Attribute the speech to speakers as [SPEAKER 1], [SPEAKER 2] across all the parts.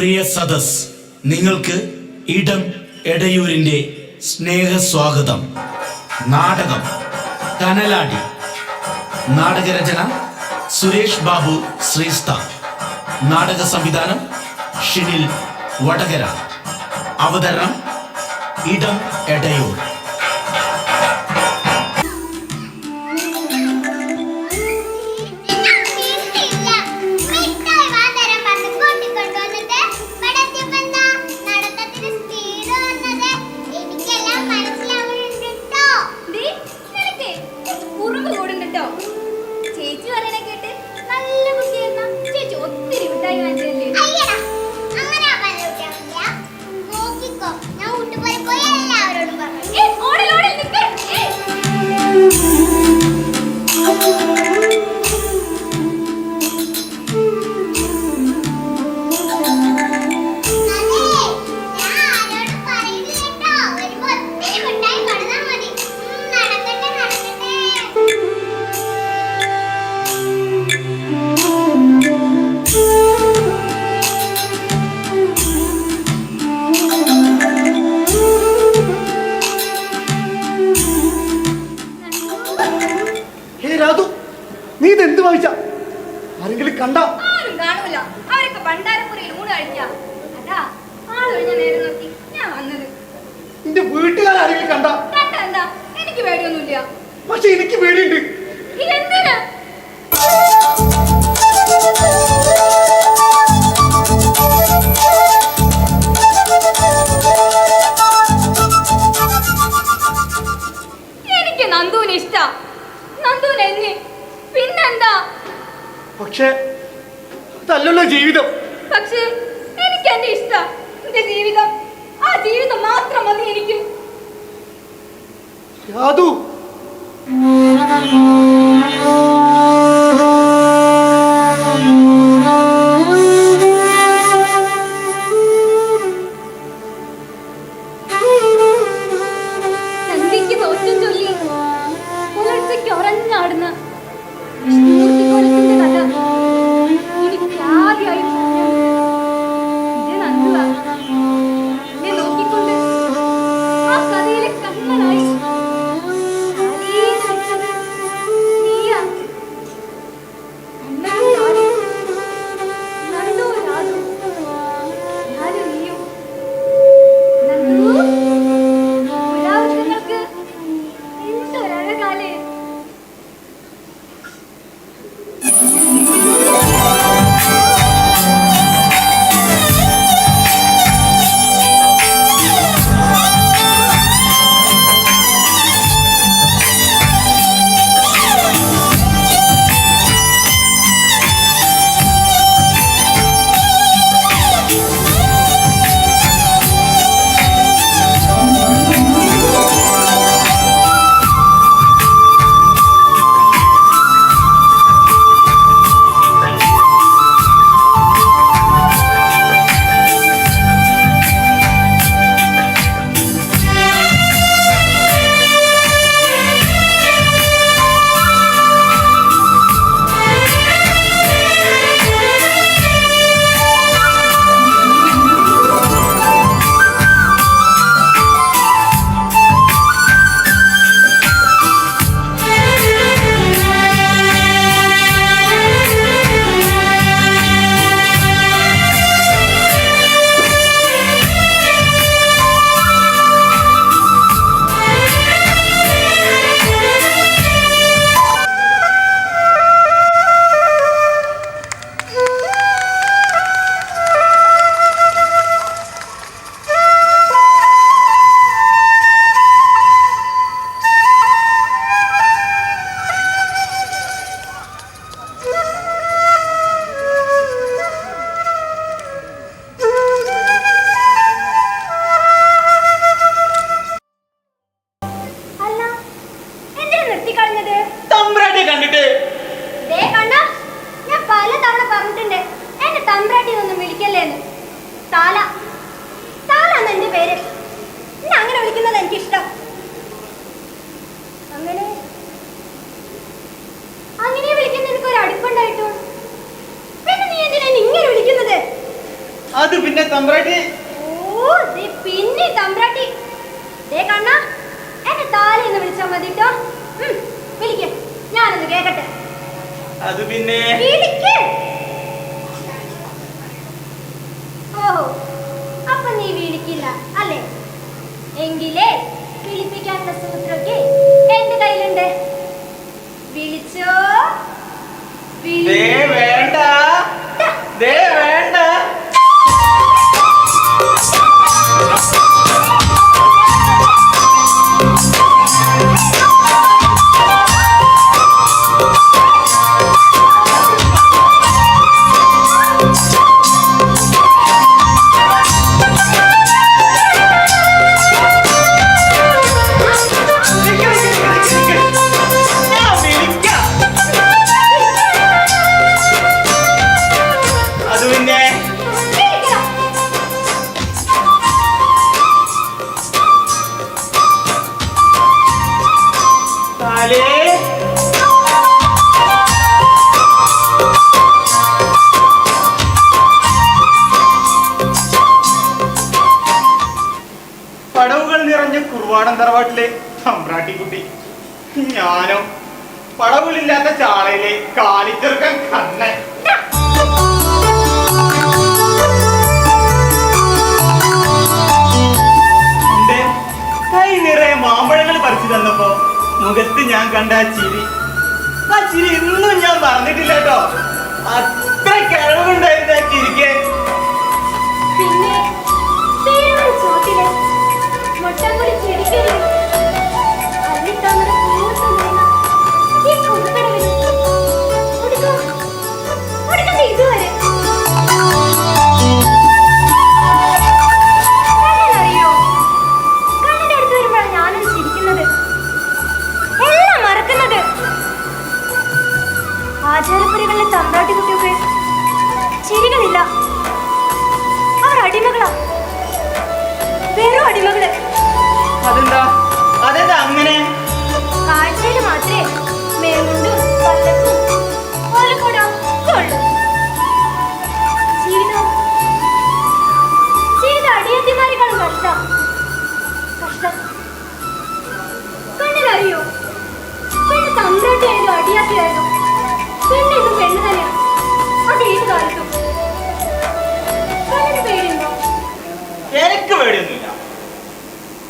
[SPEAKER 1] പ്രിയ സദസ് നിങ്ങൾക്ക് ഇടം എടയൂരിന്റെ സ്നേഹസ്വാഗതം. നാടകം കനലാടി. നാടകരചന സുരേഷ് ബാബു ശ്രീസ്ത നാടക സംവിധാനം ഷിനിൽ വടകര. അവതരണം ഇടം എടയൂർ.
[SPEAKER 2] പക്ഷെ എനിക്ക് പേടിയുണ്ട്.
[SPEAKER 3] എനിക്ക് നന്ദുവിന് ഇഷ്ടാ. നന്ദുവിന് എന്നെ? പിന്നെന്താ?
[SPEAKER 2] പക്ഷെ അതല്ലല്ലോ ജീവിതം.
[SPEAKER 3] പക്ഷേ എനിക്ക് എന്നെ ഇഷ്ടാ. എന്റെ ജീവിതം. ആ ജീവിതം മാത്രം മതി എനിക്ക്
[SPEAKER 2] യാദു
[SPEAKER 3] Thank you. താല. താല എന്ന എന്റെ പേര്. എന്നെ അങ്ങനെ വിളിക്കുന്നത് എനിക്കിഷ്ടം. അങ്ങനെ അങ്ങനെ വിളിക്കുന്ന എനിക്ക് ഒരു അടുപ്പുണ്ടായിട്ടോ. പിന്നെ നീ എന്തിനാണ് ഇങ്ങനെ വിളിക്കുന്നത്?
[SPEAKER 4] അത് പിന്നെ തമ്പ്രാട്ടി.
[SPEAKER 3] ഓ ദേ പിന്നെ തമ്പ്രാട്ടി. ദേ കണ്ണ എന്നെ താല എന്ന് വിളിച്ചാൽ മതി കേട്ടോ വിളിക്കേ. ഞാനൊന്ന് കേക്കട്ടെ.
[SPEAKER 4] അത് പിന്നെ
[SPEAKER 3] വിളിക്കേ. അപ്പൊ നീ വിളിക്കില്ല അല്ലേ? എങ്കിലേ വിളിപ്പിക്കാനുള്ള സൂത്രമൊക്കെ എന്റെ കയ്യിലുണ്ട്. വിളിച്ചോ?
[SPEAKER 4] വേണ്ട. കുറുവാടൻ തറവാട്ടിലെ തമ്പ്രാട്ടിക്കുട്ടി ഞാനോ പടവുകളില്ലാത്ത ചാളയിലെ കാലിച്ചെറുക്കൻ കണ്ണൻ. കൈ പറിച്ചു മുഖത്ത് ഞാൻ കണ്ട ആ ചിരി. ആ ചിരി ഇന്നും ഞാൻ പറഞ്ഞിട്ടില്ല കേട്ടോ. അത്ര കഴിവുണ്ടായിരുന്നു
[SPEAKER 3] ആചാരപ്പുരകളിലെ തമ്പ്രാട്ടി കുട്ടിയൊക്കെ. ചിരികളില്ല. അവർ അടിമകളാ. വെറും അടിമകൾ.
[SPEAKER 4] അതെന്താ? അതെന്താ അങ്ങനെ?
[SPEAKER 3] കാഴ്ചയിൽ മാത്രമേ മേമുണ്ടും പല്ലക്കും ഓലക്കൂടം ഒക്കെ ഉള്ളൂ.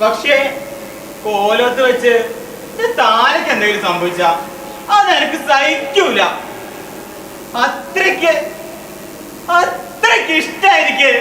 [SPEAKER 4] പക്ഷേ കോലത്ത് വെച്ച് താരക്ക് എന്തെങ്കിലും സംഭവിച്ച അത് എനിക്ക് സഹിക്കൂല. അത്രയ്ക്ക് അത്രയ്ക്ക് ഇഷ്ടായിരിക്കും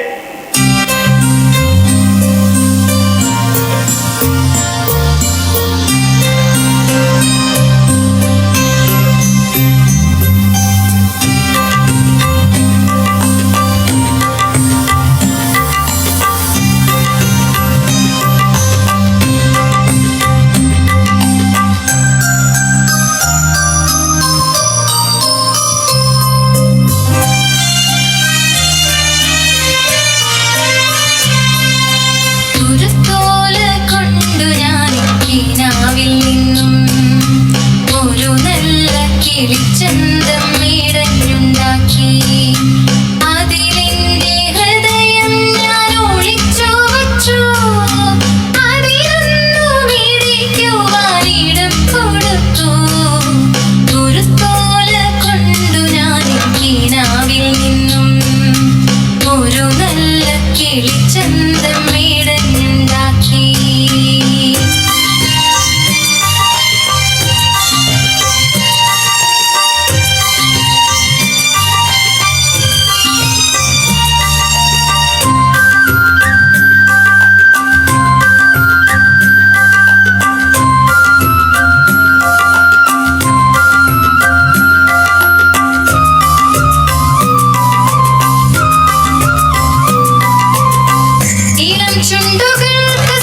[SPEAKER 5] ഇളം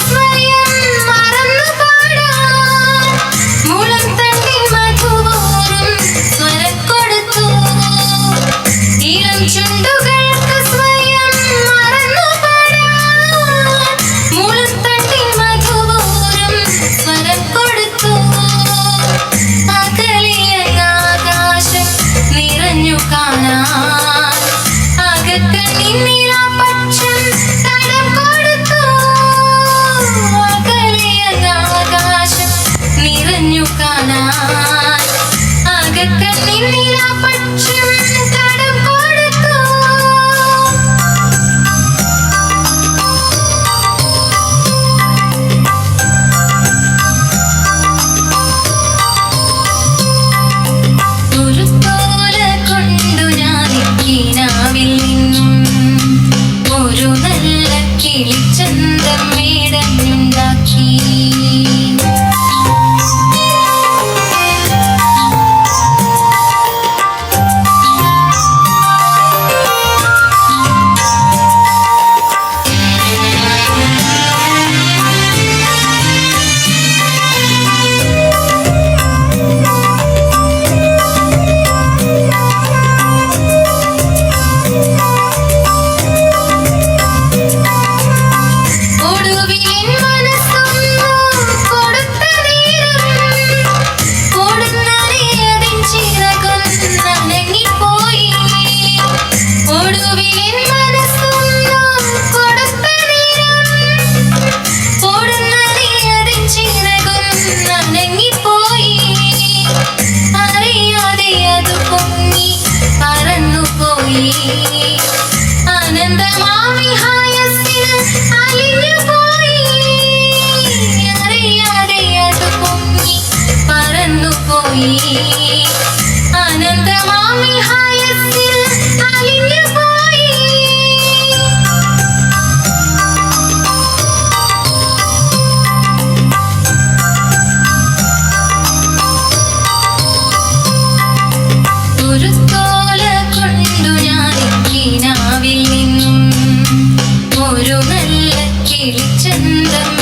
[SPEAKER 5] സ്വയം മറന്നു പാടാം. മുളം തണ്ടിൽ മധുവോറും സ്വരം ഇളം ചുണ്ടുകൾക്ക് സ്വയം മറന്നു പാടാം. മുളം തണ്ടിൽ മധുവോറും സ്വരം അകലിയ കിളിച്ചന്തം